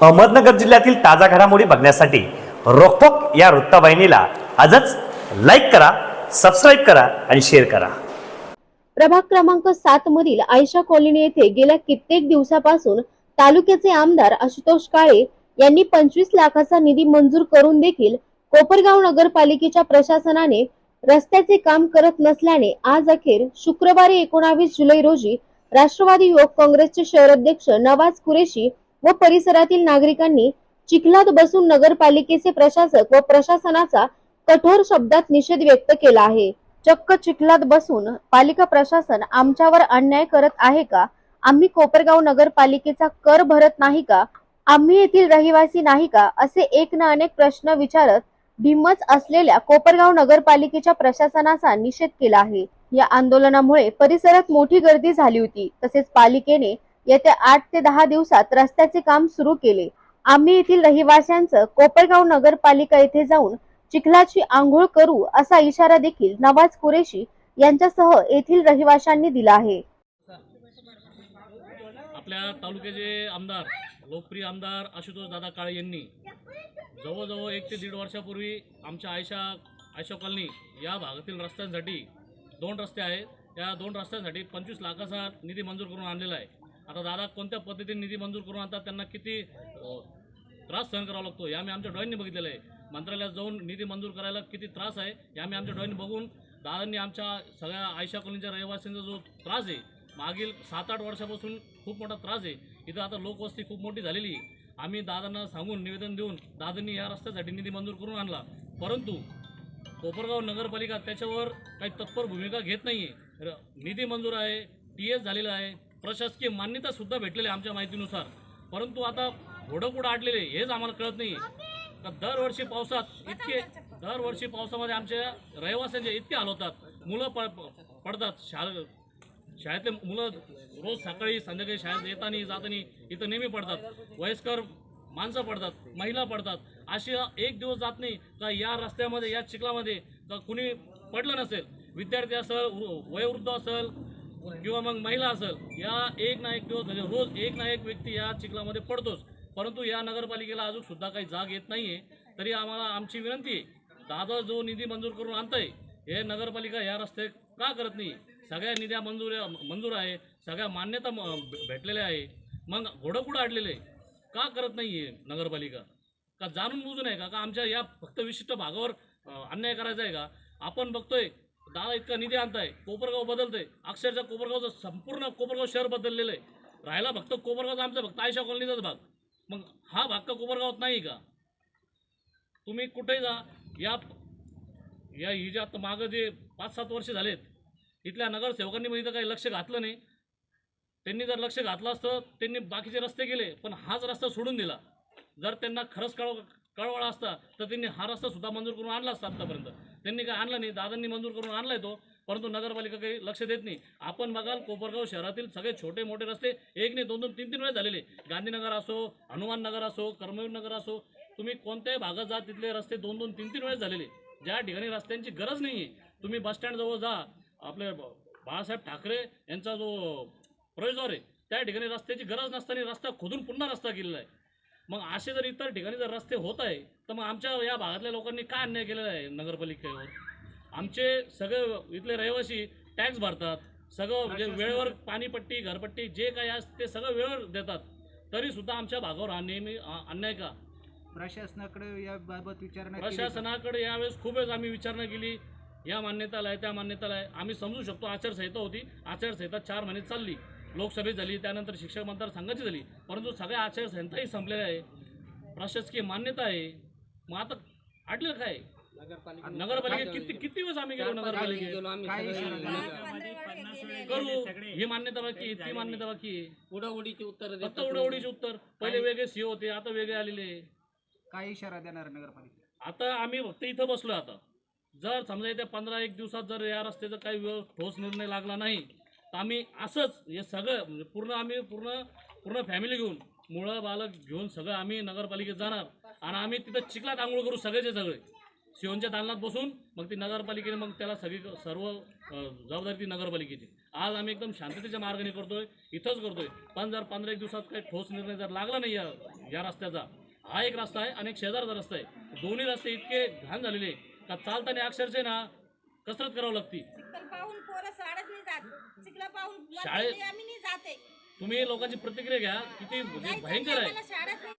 अहमदनगर जिल्ह्यातील ताजा घडामोडी बघण्यासाठी रोखोक या वृत्तवाहिनीला आजच लाईक करा सबस्क्राईब करा आणि शेअर करा. प्रभाग क्रमांक सात मधील आयशा कॉलनी येथे गेल्या कित्येक दिवसापासून तालुक्याचे आमदार आशुतोष काळे यांनी पंचवीस लाखाचा निधी मंजूर करून देखील कोपरगाव नगरपालिकेच्या प्रशासनाने रस्त्याचे काम करत नसल्याने आज अखेर शुक्रवारी एकोणावीस जुलै रोजी राष्ट्रवादी युवक काँग्रेसचे शहर अध्यक्ष नवाज कुरेशी व परिसरातील नागरिकांनी चिखलात बसून नगरपालिकेचे प्रशासक व प्रशासनाचा कठोर शब्दात निषेध व्यक्त केला आहे. चक्क चिखलात बसून पालिका प्रशासन आमच्यावर अन्याय करत आहे का? आम्ही कोपरगाव नगरपालिकेचा कर भरत नाही का? आम्ही येथील रहिवासी नाही का? असे एक ना अनेक प्रश्न विचारत भिम्मच असलेल्या कोपरगाव नगरपालिकेच्या प्रशासनाचा निषेध केला आहे. या आंदोलनामुळे परिसरात मोठी गर्दी झाली होती. तसेच पालिकेने येत्या आठ ते दहा दिवसात रस्त्याचे काम सुरू केले. आम्ही येथील रहिवाशांचं कोपरगाव नगरपालिका येथे जाऊन चिखलाची आंघोळ करू असा इशारा देखील नवाज कुरेशी यांच्यासह येथील रहिवाशांनी दिला आहे. आपल्या तालुक्याचे आमदार लोकप्रिय आमदार आशुतोष दादा काळे यांनी जवळजवळ एक ते दीड वर्षापूर्वी आमच्या आयशा आयशा कॉलनी या भागातील रस्त्यांसाठी दोन रस्ते आहेत. त्या दोन रस्त्यांसाठी पंचवीस लाखाचा निधी मंजूर करून आणलेला आहे. आता दादा कोणत्या पद्धतीने निधी मंजूर करून आणतात? त्यांना किती त्रास सहन करावा लागतो? हे आम्ही आमच्या डोळ्यांनी बघितलेलं आहे. मंत्रालयात जाऊन निधी मंजूर करायला किती त्रास आहे हे आम्ही आमच्या डोळ्यांनी बघून दादांनी आमच्या सगळ्या आयशा कॉलनीच्या रहिवासींचा जो त्रास आहे मागील सात आठ वर्षापासून खूप मोठा त्रास आहे. इथं आता लोकवस्ती खूप मोठी झालेली आहे. आम्ही दादांना सांगून निवेदन देऊन दादांनी या रस्त्यासाठी निधी मंजूर करून आणला. परंतु कोपरगाव नगरपालिका त्याच्यावर काही तत्पर भूमिका घेत नाही आहे निधी मंजूर आहे टी एस झालेला आहे. प्रशासकीय मान्यता सुद्धा भेटलेली आहे आमच्या माहितीनुसार. परंतु आता घोडं कुठं आडलेले हेच आम्हाला कळत नाही तर दरवर्षी पावसात इतके दरवर्षी पावसामध्ये आमच्या रहिवाशांचे इतके हाल होतात मुलं प पडतात. शाळे शाळेतले मुलं रोज सकाळी संध्याकाळी शाळेत येताना जातानी इथं नेहमी पडतात. वयस्कर माणसं पडतात महिला पडतात. अशी एक दिवस जात नाही. का या रस्त्यामध्ये या चिखलामध्ये का कुणी पडलं नसेल. विद्यार्थी असेल वयोवृद्ध असेल किंवा मग महिला असेल या एक ना एक दिवस म्हणजे रोज एक ना एक व्यक्ती या चिखलामध्ये पडतोच. परंतु या नगरपालिकेला अजून सुद्धा काही जाग येत नाहीये. तरी आम्हाला आमची विनंती आहे दादा जो निधी मंजूर करून आणताय हे नगरपालिका या रस्ते का करत नाही? सगळ्या निध्या मंजूर मंजूर आहे सगळ्या मान्यता भेटलेल्या आहे. मग घोडं कुठं अडलेलं आहे का करत नाही आहे नगरपालिका? का जाणून बुजून आहे का? का आमच्या या फक्त विशिष्ट भागावर अन्याय करायचा आहे का? आपण बघतोय दादा इतका निधी आणताय कोपरगाव बदलतंय. अक्षरशः कोपरगावचं संपूर्ण कोपरगाव शहर बदललेलं आहे. राहिला फक्त कोपरगावचा आमचा फक्त आयशा कॉलनीचाच भाग. मग हा भाग का कोपरगावात नाही का? तुम्ही कुठेही जा या या ही जे आता मागं जे पाच सात वर्ष झालेत इथल्या नगरसेवकांनी मग इथं काही लक्ष घातलं नाही. त्यांनी जर लक्ष घातलं असतं त्यांनी बाकीचे रस्ते केले पण हाच रस्ता सोडून दिला. जर त्यांना खरंच कळव कळवळा असता तर त्यांनी हा रस्ता सुद्धा मंजूर करून आणला असता आत्तापर्यंत त्यांनी काय आणला नाही? दादांनी मंजूर करून आणलाय तो. परंतु नगरपालिका काही लक्ष देत नाही. आपण बघाल कोपरगाव शहरातील सगळे छोटे मोठे रस्ते एक नाही दोन दोन तीन तीन वेळेस झालेले. गांधीनगर असो हनुमान नगर असो कर्मवीर नगर असो तुम्ही कोणत्याही भागात जा तिथले रस्ते दोन दोन तीन तीन वेळेस झालेले. ज्या ठिकाणी रस्त्यांची गरज नाही आहे तुम्ही बसस्टँड जवळ जा. आपले बाळासाहेब ठाकरे यांचा जो प्रवेशद्वार आहे त्या ठिकाणी रस्त्याची गरज नसताना रस्ता खोदून पुन्हा रस्ता केलेला आहे. मग असे जर इतर ठिकाणी जर रस्ते होत आहे तर मग आमच्या या भागातल्या लोकांनी काय अन्याय केलेला आहे नगरपालिकेवर? आमचे सगळे इथले रहिवासी टॅक्स भरतात सगळं म्हणजे वेळेवर पाणीपट्टी घरपट्टी जे काही असते ते सगळं वेळेवर देतात. तरी सुद्धा आमच्या भागावर हा नेहमी अन्याय का? प्रशासनाकडे याबाबत विचारणा केली का? प्रशासनाकडे यावेळेस खूप वेळेस आम्ही विचारणा केली. या मान्यताला आहे त्या मान्यताला आहे. आम्ही समजू शकतो आचारसंहिता होती. आचारसंहिता चार महिने चालली. लोकसभेत झाली त्यानंतर शिक्षक मतदारसंघाची झाली. परंतु सगळ्या आचारसंहिताही संपलेल्या आहे. प्रशासकीय मान्यता आहे. मग आता अडलेलं काय? नगरपालिकेत किती किती दिवस आम्ही गेलो नगरपालिकेत? करू. ही मान्यता बाकी ती मान्यता बाकी आहे. उडाउडीची उत्तर फक्त उडवडीचे उत्तर. पहिले वेगळे सीओ होते आता वेगळे आलेले. काय इशारा देणार नगरपालिका आता आम्ही फक्त इथं बसलो आता. जर समजा येत्या पंधरा एक दिवसात जर या रस्त्याचा काही ठोस निर्णय लागला नाही तर आम्ही असंच हे सगळं म्हणजे पूर्ण आम्ही पूर्ण पूर्ण फॅमिली घेऊन मुळं बालक घेऊन सगळं आम्ही नगरपालिकेत जाणार. आणि आम्ही तिथं चिखलात आंघोळ करू सगळेचे सगळे. शिवनच्या दालनात बसून मग ती नगरपालिकेने मग त्याला सगळी सर्व जबाबदारी ती नगरपालिकेची. आज आम्ही एकदम शांततेच्या मार्गाने करतोय इथंच करतोय. पण जर पंधरा एक दिवसात काही ठोस निर्णय जर लागला नाही या या रस्त्याचा हा एक रस्ता आहे आणि एक शेजारचा रस्ता आहे. दोन्ही रस्ते इतके घाण झालेले का चालताना अक्षरशः ना कसरत करावं लागती. पाहून शाळेत नाही जात आम्ही नाही तुम्ही लोकांची प्रतिक्रिया घ्या. किती म्हणजे भयंकर आहे.